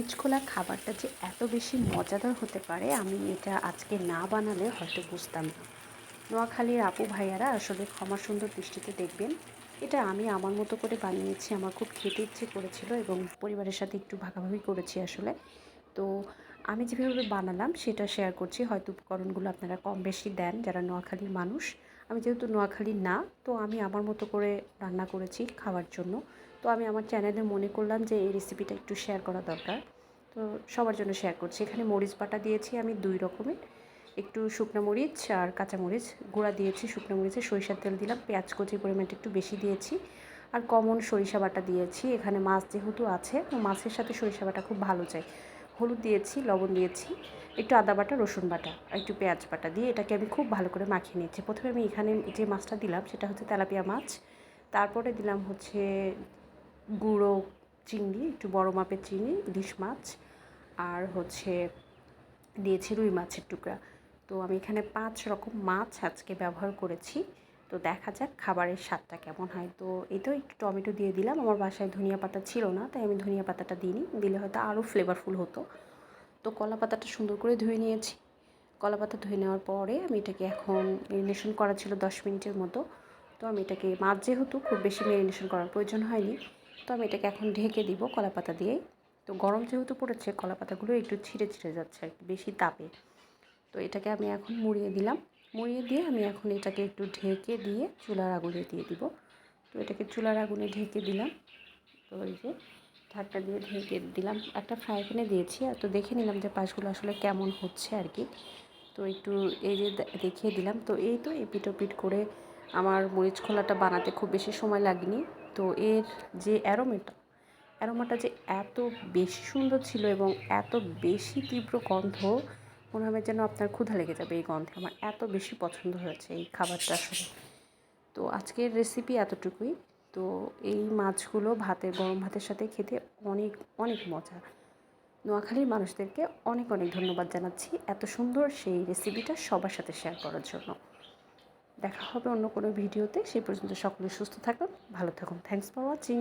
মরিচ খোলা খাবারটা যে এত বেশি মজাদার হতে পারে, আমি এটা আজকে না বানালে হয়তো বুঝতাম না। নোয়াখালীর আপু ভাইয়ারা আসলে ক্ষমা সুন্দর দৃষ্টিতে দেখবেন। এটা আমি আমার মতো করে বানিয়েছি, আমার খুব খেতে ইচ্ছে করেছিল এবং পরিবারের সাথে একটু ভাগাভাগি করেছি আসলে। তো আমি যেভাবে বানালাম সেটা শেয়ার করছি, হয়তো উপকরণগুলো আপনারা কম বেশি দেন যারা নোয়াখালীর মানুষ। আমি যেহেতু নোয়াখালীর না, তো আমি আমার মতো করে রান্না করেছি খাওয়ার জন্য। তো আমি আমার চ্যানেলে মনে করলাম যে এই রেসিপিটা একটু শেয়ার করা দরকার। তো সবার জন্য শেয়ার করছি। এখানে মরিচ বাটা দিয়েছি আমি দুই রকমের। একটু শুকনো মরিচ আর কাঁচা মরিচ গুঁড়া দিয়েছি, শুকনো মরিচে সরিষার তেল দিলাম, পেঁয়াজ কচি পরিমাণটা একটু বেশি দিয়েছি আর কমন সরিষা বাটা দিয়েছি। এখানে মাছ যেহেতু আছে মাছের সাথে সরিষা বাটা খুব ভালো যায়। হলুদ দিয়েছি, লবণ দিয়েছি, একটু আদা বাটা, রসুন বাটা, আর একটু পেঁয়াজ বাটা দিয়ে এটাকে আমি খুব ভালো করে মাখিয়ে নিয়েছি। প্রথমে আমি এখানে যে মাছটা দিলাম সেটা হচ্ছে তেলাপিয়া মাছ। তারপরে দিলাম হচ্ছে গুঁড়ো চিংড়ি একটু বড় মাপের চিংড়ি ইলিশ মাছ, আর হচ্ছে দিয়েছি রুই মাছের টুকরা। তো আমি এখানে পাঁচ রকম মাছ আজকে ব্যবহার করেছি। তো দেখা যাক খাবারের স্বাদটা কেমন হয়। তো এই তো একটু টমেটো দিয়ে দিলাম। আমার বাসায় ধনিয়া পাতা ছিল না, তাই আমি ধনিয়া পাতাটা দিইনি। দিলে হয়তো আরও ফ্লেভারফুল হতো। তো কলা পাতাটা সুন্দর করে ধুয়ে নিয়েছি। কলা পাতা ধুয়ে নেওয়ার পরে আমি এটাকে এখন মেরিনেশন করা ছিল দশ মিনিটের মতো। তো আমি এটাকে মাছ যেহেতু খুব বেশি মেরিনেশন করার প্রয়োজন হয়নি তো আমি এটাকে এখন ঢেকে দিব কলা পাতা দিয়েই তো গরম যেহেতু পড়েছে কলা পাতাগুলো একটু ছিঁড়ে ছিঁড়ে যাচ্ছে আর বেশি তাপে। তো এটাকে আমি এখন মুড়িয়ে দিলাম। মুড়িয়ে দিয়ে আমি এখন এটাকে একটু ঢেকে দিয়ে চুলার আগুনে দিয়ে দিব। তো এটাকে চুলার আগুনে ঢেকে দিলাম। তো ওই যে ঢাকটা দিয়ে ঢেকে দিলাম। একটা ফ্রাই প্যানে দিয়েছি। আর তো দেখে নিলাম যে পাশগুলো আসলে কেমন হচ্ছে আর কি। তো একটু এই যে দেখিয়ে দিলাম। তো এই তো এপিট ওপিট করে আমার মরিচ খোলাটা বানাতে খুব বেশি সময় লাগেনি। তো এর যে অ্যারোমেটা, অ্যারোমাটা যে এত বেশি সুন্দর ছিল এবং এত বেশি তীব্র গন্ধ, মনে হবে যেন আপনার ক্ষুধা লেগে যাবে এই গন্ধে। আমার এত বেশি পছন্দ হয়েছে এই খাবারটা আসলে। তো আজকের রেসিপি এতটুকুই। তো এই মাছগুলো ভাতে, গরম ভাতের সাথে খেতে অনেক অনেক মজা। নোয়াখালীর মানুষদেরকে অনেক অনেক ধন্যবাদ জানাচ্ছি এত সুন্দর সেই রেসিপিটা সবার সাথে শেয়ার করার জন্য। দেখা হবে অন্য কোনো ভিডিওতে। সেই পর্যন্ত সকলে সুস্থ থাকুন, ভালো থাকুন। Thanks for watching